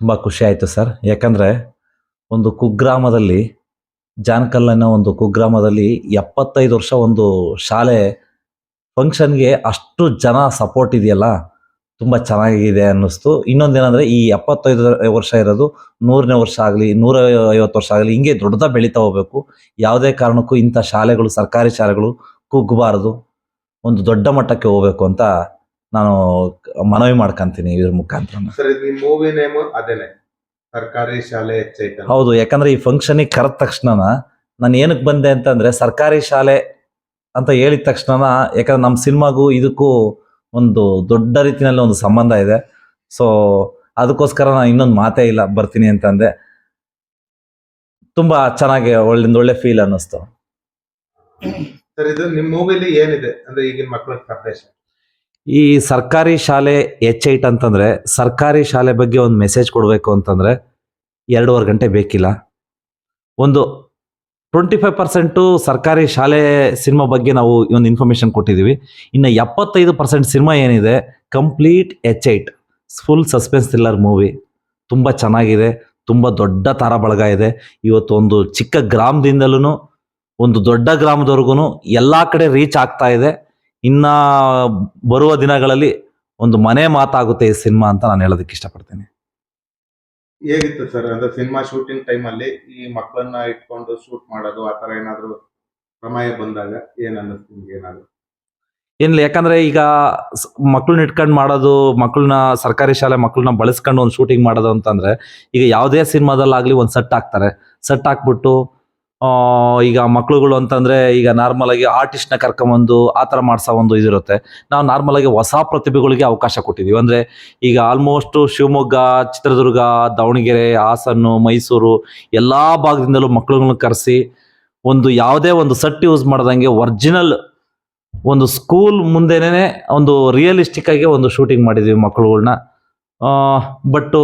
ತುಂಬ ಖುಷಿ ಆಯಿತು ಸರ್. ಯಾಕಂದರೆ ಒಂದು ಕುಗ್ರಾಮದಲ್ಲಿ, ಜಾನ್ಕಲ್ ಅನ್ನೋ ಒಂದು ಕುಗ್ರಾಮದಲ್ಲಿ ಎಪ್ಪತ್ತೈದು ವರ್ಷ ಒಂದು ಶಾಲೆ ಫಂಕ್ಷನ್ಗೆ ಅಷ್ಟು ಜನ ಸಪೋರ್ಟ್ ಇದೆಯಲ್ಲ, ತುಂಬ ಚೆನ್ನಾಗಿದೆ ಅನ್ನಿಸ್ತು. ಇನ್ನೊಂದೇನೆಂದರೆ ಈ ಎಪ್ಪತ್ತೈದು ವರ್ಷ ಇರೋದು ನೂರನೇ ವರ್ಷ ಆಗಲಿ ನೂರ ಐವತ್ತು ವರ್ಷ ಆಗಲಿ, ಹಿಂಗೆ ದೊಡ್ಡದಾಗ ಬೆಳೀತಾ ಹೋಗಬೇಕು. ಯಾವುದೇ ಕಾರಣಕ್ಕೂ ಇಂಥ ಶಾಲೆಗಳು, ಸರ್ಕಾರಿ ಶಾಲೆಗಳು ಕುಗ್ಗಬಾರ್ದು. ಒಂದು ದೊಡ್ಡ ಮಟ್ಟಕ್ಕೆ ಹೋಗ್ಬೇಕು ಅಂತ ನಾನು ಮನವಿ ಮಾಡ್ಕೊಂತೀನಿ ಇದ್ರ ಮುಖಾಂತರ. ಸರ್ ಇದು ಮೂವಿ ನೇಮ್ ಅದೇನೆ. ಸರ್ಕಾರಿ ಶಾಲೆ ಚೈತನ್ಯ ಹೌದು ಯಾಕಂದ್ರೆ ಈ ಫಂಕ್ಷನಿಗೆ ಕರೆದ ತಕ್ಷಣ ನಾನು ಏನಕ್ಕೆ ಬಂದೆ ಅಂತಂದ್ರೆ ಸರ್ಕಾರಿ ಶಾಲೆ ಅಂತ ಹೇಳಿದ ತಕ್ಷಣ ಯಾಕಂದ್ರೆ ನಮ್ಮ ಸಿನಿಮಾಗೂ ಇದಕ್ಕೂ ಒಂದು ದೊಡ್ಡ ರೀತಿಯಲ್ಲಿ ಒಂದು ಸಂಬಂಧ ಇದೆ. ಸೊ ಅದಕ್ಕೋಸ್ಕರ ನಾನು ಇನ್ನೊಂದು ಮಾತೇ ಇಲ್ಲ ಬರ್ತೀನಿ ಅಂತಂದೆ. ತುಂಬಾ ಚೆನ್ನಾಗಿ ಒಳ್ಳಿಂದ ಒಳ್ಳೆ ಫೀಲ್ ಅನ್ನಿಸ್ತು. ಸರ್ ಇದು ನಿಮ್ಮ ಮೂವಿಲಿ ಏನಿದೆ? ಅಂದ್ರೆ ಈಗಿನ ಮಕ್ಕಳ ಸಂದೇಶ ಈ ಸರ್ಕಾರಿ ಶಾಲೆ ಎಚ್ ಐಟ್ ಅಂತಂದ್ರೆ ಸರ್ಕಾರಿ ಶಾಲೆ ಬಗ್ಗೆ ಒಂದು ಮೆಸೇಜ್ ಕೊಡಬೇಕು ಅಂತಂದ್ರೆ ಎರಡೂವರೆ ಗಂಟೆ ಬೇಕಿಲ್ಲ. ಒಂದು ಟ್ವೆಂಟಿ ಫೈವ್ ಪರ್ಸೆಂಟು ಸರ್ಕಾರಿ ಶಾಲೆ ಸಿನಿಮಾ ಬಗ್ಗೆ ನಾವು ಒಂದು ಇನ್ಫಾರ್ಮೇಶನ್ ಕೊಟ್ಟಿದ್ದೀವಿ ಇನ್ನು ಎಪ್ಪತ್ತೈದು ಪರ್ಸೆಂಟ್ ಸಿನಿಮಾ ಏನಿದೆ ಕಂಪ್ಲೀಟ್ ಎಚ್ ಐಟ್ ಫುಲ್ ಸಸ್ಪೆನ್ಸ್ ಥ್ರಿಲ್ಲರ್ ಮೂವಿ ತುಂಬ ಚೆನ್ನಾಗಿದೆ, ತುಂಬ ದೊಡ್ಡ ತಾರ ಬಳಗ ಇದೆ. ಇವತ್ತು ಒಂದು ಚಿಕ್ಕ ಗ್ರಾಮದಿಂದಲೂ ಒಂದು ದೊಡ್ಡ ಗ್ರಾಮದವರೆಗೂ ಎಲ್ಲ ಕಡೆ ರೀಚ್ ಆಗ್ತಾ ಇದೆ. ಇನ್ನ ಬರುವ ದಿನಗಳಲ್ಲಿ ಒಂದು ಮನೆ ಮಾತಾಗುತ್ತೆ ಈ ಸಿನಿಮಾ ಅಂತ ನಾನು ಹೇಳೋದಕ್ಕೆ ಇಷ್ಟಪಡ್ತೀನಿ. ಹೇಗಿತ್ತು ಸರ್? ಅಂದ್ರೆ ಸಿನಿಮಾ ಶೂಟಿಂಗ್ ಟೈಮ್ ಅಲ್ಲಿ ಈ ಮಕ್ಕಳನ್ನ ಇಟ್ಕೊಂಡು ಶೂಟ್ ಮಾಡೋದು ಆ ತರ ಏನಾದ್ರು ಸಮಯ ಬಂದಾಗ ಏನ್ ಅನ್ನಿಸ್ತು ನಿಮ್ಗೆ ಏನಾದ್ರು? ಏನಿಲ್ಲ ಯಾಕಂದ್ರೆ ಈಗ ಮಕ್ಕಳನ್ನ ಇಟ್ಕೊಂಡು ಮಾಡೋದು ಮಕ್ಕಳನ್ನ ಸರ್ಕಾರಿ ಶಾಲೆ ಮಕ್ಕಳನ್ನ ಬಳಸ್ಕೊಂಡು ಒಂದು ಶೂಟಿಂಗ್ ಮಾಡೋದು ಅಂತಂದ್ರೆ ಈಗ ಯಾವುದೇ ಸಿನಿಮಾದಲ್ಲಾಗ್ಲಿ ಒಂದು ಸೆಟ್ ಹಾಕ್ತಾರೆ. ಸೆಟ್ ಹಾಕ್ಬಿಟ್ಟು ಈಗ ಮಕ್ಳುಗಳು ಅಂತಂದ್ರೆ ಈಗ ನಾರ್ಮಲ್ ಆಗಿ ಆರ್ಟಿಸ್ಟ್ನ ಕರ್ಕೊಂಬಂದು ಆ ಥರ ಮಾಡ್ಸೋ ಒಂದು ಇದಿರುತ್ತೆ. ನಾವು ನಾರ್ಮಲ್ ಆಗಿ ಹೊಸ ಪ್ರತಿಭೆಗಳಿಗೆ ಅವಕಾಶ ಕೊಟ್ಟಿದ್ದೀವಿ ಅಂದ್ರೆ ಈಗ ಆಲ್ಮೋಸ್ಟ್ ಶಿವಮೊಗ್ಗ, ಚಿತ್ರದುರ್ಗ, ದಾವಣಗೆರೆ, ಹಾಸನ್ನು, ಮೈಸೂರು ಎಲ್ಲಾ ಭಾಗದಿಂದಲೂ ಮಕ್ಕಳುಗಳನ್ನ ಕರೆಸಿ ಒಂದು ಯಾವುದೇ ಒಂದು ಸೆಟ್ ಯೂಸ್ ಮಾಡ್ದಂಗೆ ಒರಿಜಿನಲ್ ಒಂದು ಸ್ಕೂಲ್ ಮುಂದೆನೇ ಒಂದು ರಿಯಲಿಸ್ಟಿಕ್ ಆಗಿ ಒಂದು ಶೂಟಿಂಗ್ ಮಾಡಿದೀವಿ ಮಕ್ಕಳುಗಳ್ನ ಬಟ್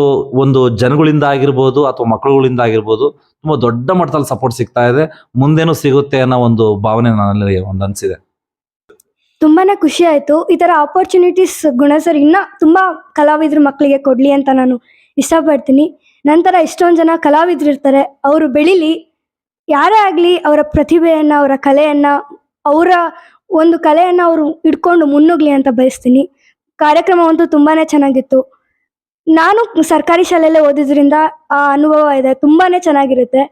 ಒಂದು ಜನಗಳಿಂದ ಆಗಿರ್ಬೋದು ಅಥವಾ ಮಕ್ಕಳುಗಳಿಂದ ಆಗಿರ್ಬೋದು ತುಂಬಾ ದೊಡ್ಡ ಮಟ್ಟದಲ್ಲಿ ಸಪೋರ್ಟ್ ಸಿಗ್ತಾ ಇದೆ. ಮುಂದೇನು ಸಿಗುತ್ತೆ ಅನ್ನೋ ಒಂದು ಭಾವನೆ ನನ್ನಲ್ಲಿ ಒಂದು ಅನಿಸಿದೆ. ತುಂಬಾನೇ ಖುಷಿ ಆಯ್ತು. ಈ ತರ ಆಪರ್ಚುನಿಟೀಸ್ ಗುಣ ಸರ್, ಇನ್ನ ತುಂಬಾ ಕಲಾವಿದ್ರ ಮಕ್ಕಳಿಗೆ ಕೊಡ್ಲಿ ಅಂತ ನಾನು ಇಷ್ಟಪಡ್ತೀನಿ. ನಂತರ ಇಷ್ಟೊಂದು ಜನ ಕಲಾವಿದ್ರು ಇರ್ತಾರೆ, ಅವರು ಬೆಳಿಲಿ. ಯಾರೇ ಆಗಲಿ ಅವರ ಪ್ರತಿಭೆಯನ್ನ, ಅವರ ಕಲೆಯನ್ನ, ಅವರ ಒಂದು ಕಲೆಯನ್ನ ಅವರು ಇಟ್ಕೊಂಡು ಮುನ್ನುಗ್ಲಿ ಅಂತ ಬಯಸ್ತೀನಿ. ಕಾರ್ಯಕ್ರಮ ಅಂತೂ ತುಂಬಾನೇ ಚೆನ್ನಾಗಿತ್ತು. ನಾನು ಸರ್ಕಾರಿ ಶಾಲೆಯಲ್ಲೇ ಓದಿದ್ರಿಂದ ಆ ಅನುಭವ ಇದೆ, ತುಂಬಾನೇ ಚೆನ್ನಾಗಿರುತ್ತೆ.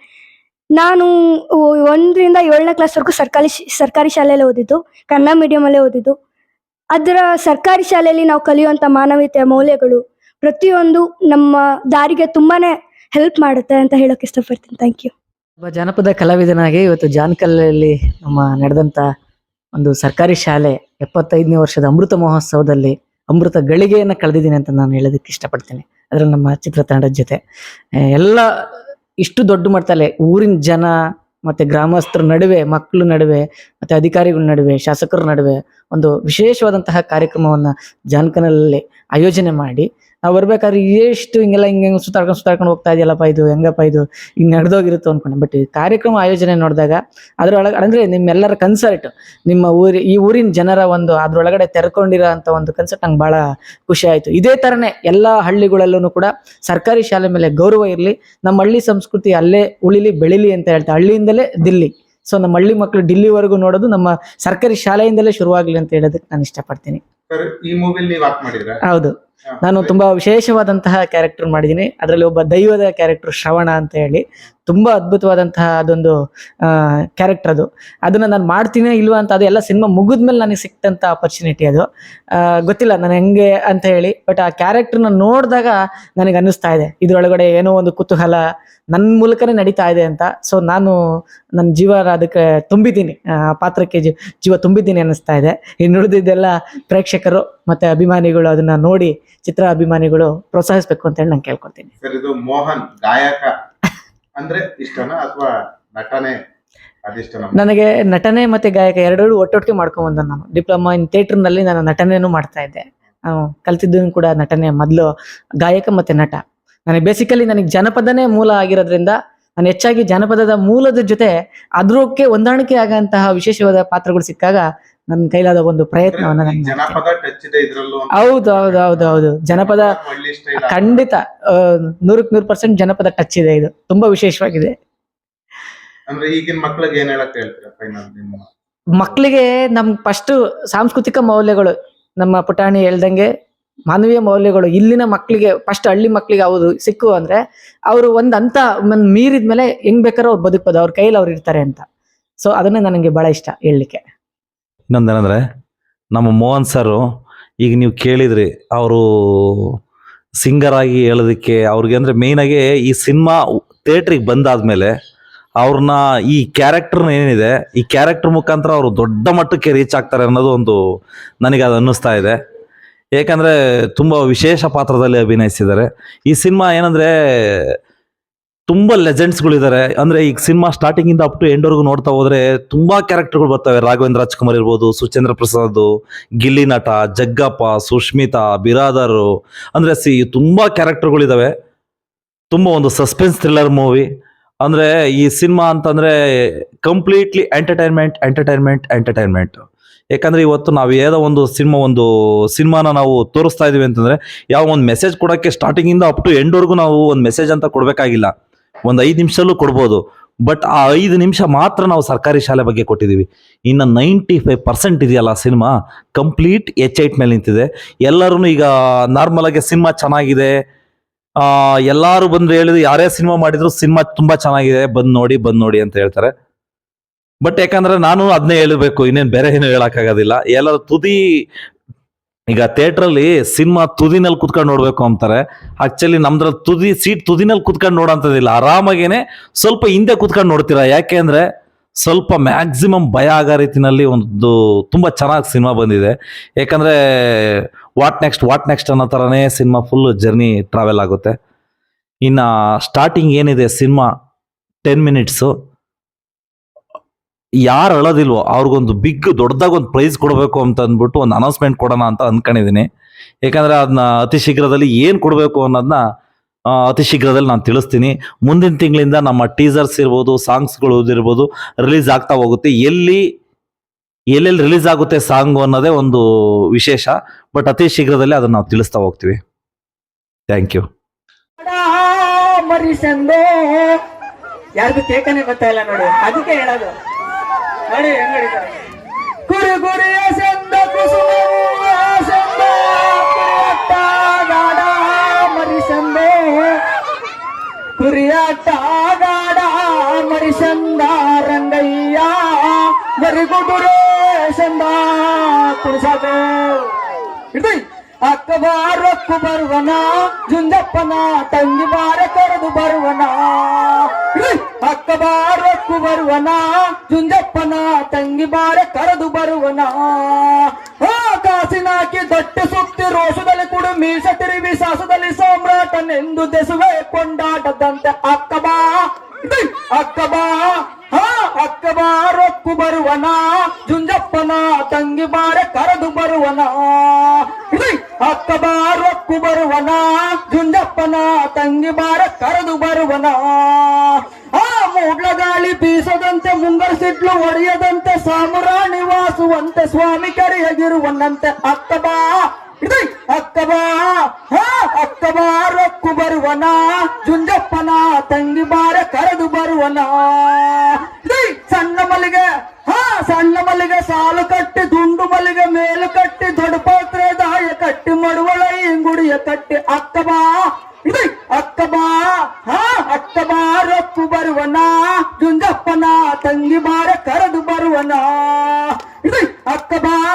ನಾನು ಒಂದರಿಂದ ಏಳನೇ ಕ್ಲಾಸ್ವರೆಗೂ ಸರ್ಕಾರಿ ಸರ್ಕಾರಿ ಶಾಲೆಯಲ್ಲೇ ಓದಿದ್ದು, ಕನ್ನಡ ಮೀಡಿಯಮಲ್ಲೇ ಓದಿದ್ದು. ಅದರ ಸರ್ಕಾರಿ ಶಾಲೆಯಲ್ಲಿ ನಾವು ಕಲಿಯುವಂಥ ಮಾನವೀಯತೆಯ ಮೌಲ್ಯಗಳು ಪ್ರತಿಯೊಂದು ನಮ್ಮ ದಾರಿಗೆ ತುಂಬಾನೇ ಹೆಲ್ಪ್ ಮಾಡುತ್ತೆ ಅಂತ ಹೇಳೋಕೆ ಇಷ್ಟಪಡ್ತೀನಿ. ಥ್ಯಾಂಕ್ ಯು ಒಬ್ಬ ಜಾನಪದ ಕಲಾವಿದನಾಗಿ ಇವತ್ತು ಜಾನಕಲ್ಲಲ್ಲಿ ನಮ್ಮ ನಡೆದಂಥ ಒಂದು ಸರ್ಕಾರಿ ಶಾಲೆ ಎಪ್ಪತ್ತೈದನೇ ವರ್ಷದ ಅಮೃತ ಮಹೋತ್ಸವದಲ್ಲಿ ಅಮೃತ ಗಳಿಗೆಯನ್ನು ಕಳೆದಿದ್ದೀನಿ ಅಂತ ನಾನು ಹೇಳೋದಕ್ಕೆ ಇಷ್ಟಪಡ್ತೀನಿ. ಅದರ ನಮ್ಮ ಚಿತ್ರತಂಡದ ಜೊತೆ. ಎಲ್ಲ ಇಷ್ಟು ದೊಡ್ಡ ಮಟ್ಟದಲ್ಲಿ ಊರಿನ ಜನ, ಮತ್ತು ಗ್ರಾಮಸ್ಥರ ನಡುವೆ ಮಕ್ಕಳ ನಡುವೆ, ಮತ್ತು ಅಧಿಕಾರಿಗಳ ನಡುವೆ, ಶಾಸಕರ ನಡುವೆ ಒಂದು ವಿಶೇಷವಾದಂತಹ ಕಾರ್ಯಕ್ರಮವನ್ನು ಜಾನಕನಲ್ಲಿ ಆಯೋಜನೆ ಮಾಡಿ ನಾವು ಬರ್ಬೇಕಾದ್ರೆ ಎಷ್ಟು ಹಿಂಗೆಲ್ಲ ಹಿಂಗೆ ಹಿಂಗೆ ಸುತ್ತಾಡ್ಕೊಂಡು ಸುತ್ತಾಡ್ಕೊಂಡು ಹೋಗ್ತಾ ಇದೆಯಲ್ಲಪ್ಪ ಇದು ಹೆಂಗಪ್ಪ ಇದು? ಹಿಂಗೆ ನಡೆದೋಗಿರುತ್ತೋ ಅನ್ಕೊಂಡೆ. ಬಟ್ ಈ ಕಾರ್ಯಕ್ರಮ ಆಯೋಜನೆ ನೋಡಿದಾಗ ಅದ್ರೊಳಗೆ ಅಂದ್ರೆ ನಿಮ್ಮೆಲ್ಲರ ಕನ್ಸರ್ಟ್ ನಿಮ್ಮ ಊರಿ ಈ ಊರಿನ ಜನರ ಒಂದು ಅದ್ರೊಳಗಡೆ ತೆರ್ಕೊಂಡಿರೋ ಅಂತ ಒಂದು ಕನ್ಸರ್ಟ್ ನಂಗೆ ಬಹಳ ಖುಷಿ ಆಯಿತು. ಇದೇ ತರನೇ ಎಲ್ಲಾ ಹಳ್ಳಿಗಳಲ್ಲೂ ಕೂಡ ಸರ್ಕಾರಿ ಶಾಲೆ ಮೇಲೆ ಗೌರವ ಇರಲಿ ನಮ್ಮ ಹಳ್ಳಿ ಸಂಸ್ಕೃತಿ ಅಲ್ಲೇ ಉಳಿಲಿ ಬೆಳಿಲಿ ಅಂತ ಹೇಳ್ತಾ ಹಳ್ಳಿಯಿಂದಲೇ ದಿಲ್ಲಿ. ಸೊ ನಮ್ಮ ಹಳ್ಳಿ ಮಕ್ಕಳು ಡಿಲ್ಲಿವರೆಗೂ ನೋಡೋದು ನಮ್ಮ ಸರ್ಕಾರಿ ಶಾಲೆಯಿಂದಲೇ ಶುರುವಾಗಲಿ ಅಂತ ಹೇಳೋದಕ್ಕೆ ನಾನು ಇಷ್ಟಪಡ್ತೀನಿ. ಹೌದು. ನಾನು ತುಂಬಾ ವಿಶೇಷವಾದಂತಹ ಕ್ಯಾರೆಕ್ಟರ್ ಮಾಡಿದ್ದೀನಿ. ಅದರಲ್ಲಿ ಒಬ್ಬ ದೈವದ ಕ್ಯಾರೆಕ್ಟರ್ ಶ್ರವಣ ಅಂತ ಹೇಳಿ. ತುಂಬಾ ಅದ್ಭುತವಾದಂತಹ ಅದೊಂದು ಕ್ಯಾರೆಕ್ಟರ್ ಅದು. ಅದನ್ನ ನಾನು ಮಾಡ್ತೀನಿ ಇಲ್ವಾ ಅಂತ ಅದು ಎಲ್ಲ ಸಿನಿಮಾ ಮುಗಿದ್ಮೇಲೆ ನನಗೆ ಸಿಕ್ತಂತ ಆಪರ್ಚುನಿಟಿ ಅದು. ಗೊತ್ತಿಲ್ಲ ನಾನು ಹೆಂಗೆ ಅಂತ ಹೇಳಿ ಬಟ್ ಆ ಕ್ಯಾರೆಕ್ಟರ್ನ ನೋಡಿದಾಗ ನನಗೆ ಅನ್ನಿಸ್ತಾ ಇದೆ. ಇದ್ರೊಳಗಡೆ ಏನೋ ಒಂದು ಕುತೂಹಲ ನನ್ನ ಮೂಲಕನೇ ನಡೀತಾ ಇದೆ ಅಂತ. ಸೊ ನಾನು ನನ್ನ ಜೀವ ಅದಕ್ಕೆ ತುಂಬಿದ್ದೀನಿ. ಆ, ಪಾತ್ರಕ್ಕೆ ಜೀವ ತುಂಬಿದ್ದೀನಿ ಅನ್ನಿಸ್ತಾ ಇದೆ. ಇನ್ನು ಉಳಿದಿದ್ದೆಲ್ಲ ಪ್ರೇಕ್ಷಕರು ಮತ್ತೆ ಅಭಿಮಾನಿಗಳು ಅದನ್ನ ನೋಡಿ ಚಿತ್ರ ಅಭಿಮಾನಿಗಳು ಪ್ರೋತ್ಸಾಹಿಸಬೇಕು ಅಂತ ಹೇಳಿ ನಾನು ಕೇಳ್ಕೊತೀನಿ ಮೋಹನ್, ಗಾಯಕ. ಅಂದ್ರೆ ಇಷ್ಟನ ಅಥವಾ ನಟನೆ ನನಗೆ ನಟನೆ ಮತ್ತೆ ಗಾಯಕ ಎರಡೂ ಒಟ್ಟೊಟ್ಟಿಗೆ ಮಾಡ್ಕೊಂಡ್ ನಾನು. ಡಿಪ್ಲೊಮಾ ಇನ್ ಥಿಯೇಟರ್ನಲ್ಲಿ ನಾನು ನಟನೆಯನ್ನು ಮಾಡ್ತಾ ಇದ್ದೆ. ನಾನು ಕಲ್ತಿದ್ದು ಕೂಡ ನಟನೆ ಮೊದಲು ಗಾಯಕ ಮತ್ತೆ ನಟ. ನನಗೆ ಬೇಸಿಕಲಿ ನನಗೆ ಜನಪದನೇ ಮೂಲ ಆಗಿರೋದ್ರಿಂದ ನಾನು ಹೆಚ್ಚಾಗಿ ಜನಪದದ ಮೂಲದ ಜೊತೆ ಅದ್ರಕ್ಕೆ ಹೊಂದಾಣಿಕೆ ಆಗಂತಹ ವಿಶೇಷವಾದ ಪಾತ್ರಗಳು ಸಿಕ್ಕಾಗ ನನ್ನ ಕೈಲಾದ ಒಂದು ಪ್ರಯತ್ನವನ್ನ ನಾನು ಹೌದು ಹೌದು ಹೌದು ಹೌದು. ಜನಪದ ಖಂಡಿತ ನೂರಕ್ ನೂರು ಪರ್ಸೆಂಟ್ ಜನಪದ ಟಚ್ ಇದೆ ಇದು. ತುಂಬಾ ವಿಶೇಷವಾಗಿದೆ. ಅಂದ್ರೆ ಈಗಿನ ಮಕ್ಳಿಗೆ ಏನ್ ಹೇಳಕ್ ಮಕ್ಕಳಿಗೆ ನಮ್ ಫಸ್ಟ್ ಸಾಂಸ್ಕೃತಿಕ ಮೌಲ್ಯಗಳು ನಮ್ಮ ಪುಟಾಣಿ ಹೇಳ್ದಂಗೆ ಮಾನವೀಯ ಮೌಲ್ಯಗಳು ಇಲ್ಲಿನ ಮಕ್ಕಳಿಗೆ ಫಸ್ಟ್ ಹಳ್ಳಿ ಮಕ್ಕಳಿಗೆ ಅವರು ಸಿಕ್ಕು ಅಂದ್ರೆ ಅವರು ಒಂದ್ ಮೀರಿದ್ಮೇಲೆ ಮೀರಿದ ಮೇಲೆ ಹೆಂಗ್ ಬೇಕಾದ್ರೂ ಅವ್ರು ಬದುಕ್ಬೋದು ಅವ್ರ ಕೈಲಿ ಅವ್ರು ಇರ್ತಾರೆ ಅಂತ. ಸೊ ಅದನ್ನೇ ನನಗೆ ಬಹಳ ಇಷ್ಟ ಹೇಳಲಿಕ್ಕೆ. ಇನ್ನೊಂದೇನಂದ್ರೆ, ನಮ್ಮ ಮೋಹನ್ ಸರು ಈಗ ನೀವು ಕೇಳಿದ್ರಿ, ಅವರು ಸಿಂಗರ್ ಆಗಿ ಹೇಳೋದಕ್ಕೆ ಅವ್ರಿಗೆ ಅಂದರೆ ಮೇಯ್ನಾಗಿ ಈ ಸಿನಿಮಾ ಥಿಯೇಟ್ರಿಗೆ ಬಂದಾದ್ಮೇಲೆ ಅವ್ರನ್ನ ಈ ಕ್ಯಾರೆಕ್ಟರ್ನ ಏನಿದೆ, ಈ ಕ್ಯಾರೆಕ್ಟರ್ ಮುಖಾಂತರ ಅವರು ದೊಡ್ಡ ಮಟ್ಟಕ್ಕೆ ರೀಚ್ ಆಗ್ತಾರೆ ಅನ್ನೋದು ಒಂದು ನನಗೆ ಅದು ಅನ್ನಿಸ್ತಾ ಇದೆ. ಏಕೆಂದರೆ ತುಂಬ ವಿಶೇಷ ಪಾತ್ರದಲ್ಲಿ ಅಭಿನಯಿಸಿದ್ದಾರೆ. ಈ ಸಿನಿಮಾ ಏನಂದ್ರೆ ತುಂಬಾ ಲೆಜೆಂಡ್ಸ್ಗಳಿದ್ದಾರೆ ಅಂದ್ರೆ ಈಗ ಸಿನಿಮಾ ಸ್ಟಾರ್ಟಿಂಗ್ ಇಂದ ಅಪ್ ಟು ಎಂಡ್ವರೆಗೂ ನೋಡ್ತಾ ಹೋದ್ರೆ ತುಂಬಾ ಕ್ಯಾರೆಕ್ಟರ್ಗಳು ಬರ್ತವೆ. ರಾಘವೇಂದ್ರ ರಾಜ್ಕುಮಾರ್ ಇರ್ಬೋದು, ಸುಚೇಂದ್ರ ಪ್ರಸಾದ್, ಗಿಲ್ಲಿ ನಟ, ಜಗ್ಗಪ್ಪ, ಸುಷ್ಮಿತಾ, ಬಿರಾದರು. ಅಂದ್ರೆ ಸಿ, ತುಂಬಾ ಕ್ಯಾರೆಕ್ಟರ್ಗಳಿದ್ದಾವೆ ತುಂಬಾ ಒಂದು ಸಸ್ಪೆನ್ಸ್ ಥ್ರಿಲ್ಲರ್ ಮೂವಿ ಅಂದ್ರೆ ಈ ಸಿನಿಮಾ ಅಂತಂದ್ರೆ ಕಂಪ್ಲೀಟ್ಲಿ ಎಂಟರ್ಟೈನ್ಮೆಂಟ್ ಎಂಟರ್ಟೈನ್ಮೆಂಟ್ ಎಂಟರ್ಟೈನ್ಮೆಂಟ್ ಯಾಕಂದ್ರೆ ಇವತ್ತು ನಾವು ಏನೋ ಒಂದು ಸಿನಿಮಾ ಒಂದು ಸಿನಿಮಾನ ನಾವು ತೋರಿಸ್ತಾ ಇದೀವಿ ಅಂತಂದ್ರೆ, ಯಾವ ಒಂದು ಮೆಸೇಜ್ ಕೊಡೋಕ್ಕೆ ಸ್ಟಾರ್ಟಿಂಗ್ ಇಂದ ಅಪ್ ಟು ಎಂಡ್ವರೆಗೂ ನಾವು ಒಂದು ಮೆಸೇಜ್ ಅಂತ ಕೊಡ್ಬೇಕಾಗಿಲ್ಲ. ಒಂದು ಐದು ನಿಮಿಷಲ್ಲೂ ಕೊಡ್ಬೋದು. ಬಟ್ ಆ ಐದು ನಿಮಿಷ ಮಾತ್ರ ನಾವು ಸರ್ಕಾರಿ ಶಾಲೆ ಬಗ್ಗೆ ಕೊಟ್ಟಿದ್ದೀವಿ ಇನ್ನು ನೈಂಟಿ ಫೈವ್ ಪರ್ಸೆಂಟ್ ಇದೆಯಲ್ಲ ಸಿನಿಮಾ? ಕಂಪ್ಲೀಟ್ ಎಚ್ ಐಟ್ ಮೇಲೆ ನಿಂತಿದೆ. ಎಲ್ಲರೂ ಈಗ ನಾರ್ಮಲ್ ಆಗಿ ಸಿನಿಮಾ ಚೆನ್ನಾಗಿದೆ. ಎಲ್ಲಾರು ಬಂದು ಹೇಳಿದ್ರು, ಯಾರೇ ಸಿನಿಮಾ ಮಾಡಿದ್ರು ಸಿನಿಮಾ ತುಂಬ ಚೆನ್ನಾಗಿದೆ. ಬಂದು ನೋಡಿ ಬಂದು ನೋಡಿ ಅಂತ ಹೇಳ್ತಾರೆ. ಬಟ್ ಯಾಕಂದ್ರೆ ನಾನು ಅದನ್ನೇ ಹೇಳಬೇಕು, ಇನ್ನೇನು ಬೇರೆ ಏನು ಹೇಳೋಕ್ಕಾಗೋದಿಲ್ಲ. ಎಲ್ಲರೂ ತುದಿ ಈಗ ಥಿಯೇಟ್ರಲ್ಲಿ ಸಿನಿಮಾ ತುದಿನಲ್ಲಿ ಕುತ್ಕೊಂಡು ನೋಡಬೇಕು ಅಂತಾರೆ. ಆಕ್ಚುಲಿ ನಮ್ದ್ರಲ್ಲಿ ತುದಿ, ಸೀಟ್ ತುದಿನಲ್ಲಿ ಕುತ್ಕೊಂಡು ನೋಡೋಂಥದ್ದಿಲ್ಲ. ಆರಾಮಾಗೇನೆ ಸ್ವಲ್ಪ ಹಿಂದೆ ಕುತ್ಕೊಂಡು ನೋಡ್ತೀರಾ? ಯಾಕೆ ಅಂದರೆ ಸ್ವಲ್ಪ ಮ್ಯಾಕ್ಸಿಮಮ್ ಭಯ ಆಗೋ ರೀತಿನಲ್ಲಿ ಒಂದು ತುಂಬ ಚೆನ್ನಾಗಿ ಸಿನಿಮಾ ಬಂದಿದೆ. ಯಾಕಂದ್ರೆ ವಾಟ್ ನೆಕ್ಸ್ಟ್ ವಾಟ್ ನೆಕ್ಸ್ಟ್ ಅನ್ನೋ ಥರನೇ ಸಿನಿಮಾ ಫುಲ್ ಜರ್ನಿ ಟ್ರಾವೆಲ್ ಆಗುತ್ತೆ. ಇನ್ನು ಸ್ಟಾರ್ಟಿಂಗ್ ಏನಿದೆ ಸಿನಿಮಾ? ಟೆನ್ ಮಿನಿಟ್ಸು ಯಾರು ಅಳೋದಿಲ್ವೋ ಅವ್ರಿಗೊಂದು ಬಿಗ್ ದೊಡ್ಡದಾಗ ಒಂದು ಪ್ರೈಸ್ ಕೊಡಬೇಕು ಅಂತ ಅಂದ್ಬಿಟ್ಟು ಒಂದು ಅನೌನ್ಸ್ಮೆಂಟ್ ಕೊಡೋಣ ಅಂತ ಅಂದ್ಕೊಂಡಿದ್ದೀನಿ ಯಾಕಂದರೆ ಅದನ್ನ ಅತಿ ಶೀಘ್ರದಲ್ಲಿ ಏನು ಕೊಡಬೇಕು ಅನ್ನೋದನ್ನ ಅತಿ ಶೀಘ್ರದಲ್ಲಿ ನಾನು ತಿಳಿಸ್ತೀನಿ. ಮುಂದಿನ ತಿಂಗಳಿಂದ ನಮ್ಮ ಟೀಸರ್ಸ್ ಇರ್ಬೋದು ಸಾಂಗ್ಸ್ಗಳು ಇರ್ಬೋದು ರಿಲೀಸ್ ಆಗ್ತಾ ಹೋಗುತ್ತೆ. ಎಲ್ಲಿ, ಎಲ್ಲೆಲ್ಲಿ ರಿಲೀಸ್ ಆಗುತ್ತೆ ಸಾಂಗ್ ಅನ್ನೋದೇ ಒಂದು ವಿಶೇಷ ಬಟ್ ಅತಿ ಶೀಘ್ರದಲ್ಲಿ ಅದನ್ನು ನಾವು ತಿಳಿಸ್ತಾ ಹೋಗ್ತೀವಿ. ಥ್ಯಾಂಕ್ ಯು ಯಾರಿಗೂ ಗೊತ್ತಾಯಿಲ್ಲ ನೋಡಿ. ಅದಕ್ಕೆ ಹೇಳೋದು. ನೋಡಿ ಹೆಂಗ್ ಹೊಡಿತಾರೆ ಕುರಿ ಗುರಿಯ ಸಂದ ಕುಸುಮ ಸಂದ ಕುರಿಯಾಟ ಗಾಡ ಮರಿ ಸಂದೆ ಕುರಿಯಾಟ ಗಾಡ ಮರಿ ಸಂದ ರಂಗಯ್ಯ ಮರಿ ಗುಡುರೆ ಸಂದ ಕುಡಿಸಾಕು ಹಿಡ್ದು ಅಕ್ಕ ಬಾರಕ್ಕು ಬರುವನ ಜುಂಜಪ್ಪನ ತಂಗಿ ಬಾರ ಕರೆದು ಬರುವನ ಹಿಡ್ದು ಅಕ್ಕ ಬಾರಕ್ಕು ಬರುವನ ಜುಂಜಪ್ಪನ ತಂಗಿ ಬಾರ ಕರೆದು ಬರುವನ ಆ ಕಾಸಿನಾಕಿ ದಟ್ಟೆ ಸುತ್ತಿ ರೋಷದಲ್ಲಿ ಕುಡು ಮೀಸ ತಿರುವಿ ಸಾಸದಲ್ಲಿ ಸಾಮ್ರಾಟನೆಂದು ದೆಸುವೆ ಕೊಂಡಾಟದಂತೆ ಅಕ್ಕ ಬಾ ಹಿಡ್ದು ಅಕ್ಕ ಬಾ ಹಾ ಅಕ್ಕ ಬಾರೊಕ್ಕು ಬರುವನ ಜುಂಜಪ್ಪನ ತಂಗಿ ಬಾರೆ ಕರೆದು ಬರುವನ ತಂಗಿ ಬಾರೆ ಕರೆದು ಬರುವನ. ಆ ಮೂಡ್ಲ ಗಾಳಿ ಬೀಸದಂತೆ, ಮುಂಗರ ಸಿಡ್ಲು ಒಡೆಯದಂತೆ ಸಾಮುರಾಣಿ ವಾಸುವಂತೆ ಸ್ವಾಮಿ ಕರೆಯಗಿರುವನಂತೆ ಅಕ್ಕಬಾ ಇದು ಅಕ್ಕಬಾ ಹಾ ಅಕ್ಕ ಬಾರೊಕ್ಕು ಬರುವನ. ಜುಂಜಪ್ಪನ ತಂಗಿ ಮಾರ ಕರೆದು ಬರುವನ. ಸಣ್ಣ ಮಲ್ಲಿಗೆ ಹಾ ಸಣ್ಣ ಮಲ್ಲಿಗೆ ಸಾಲು ಇದು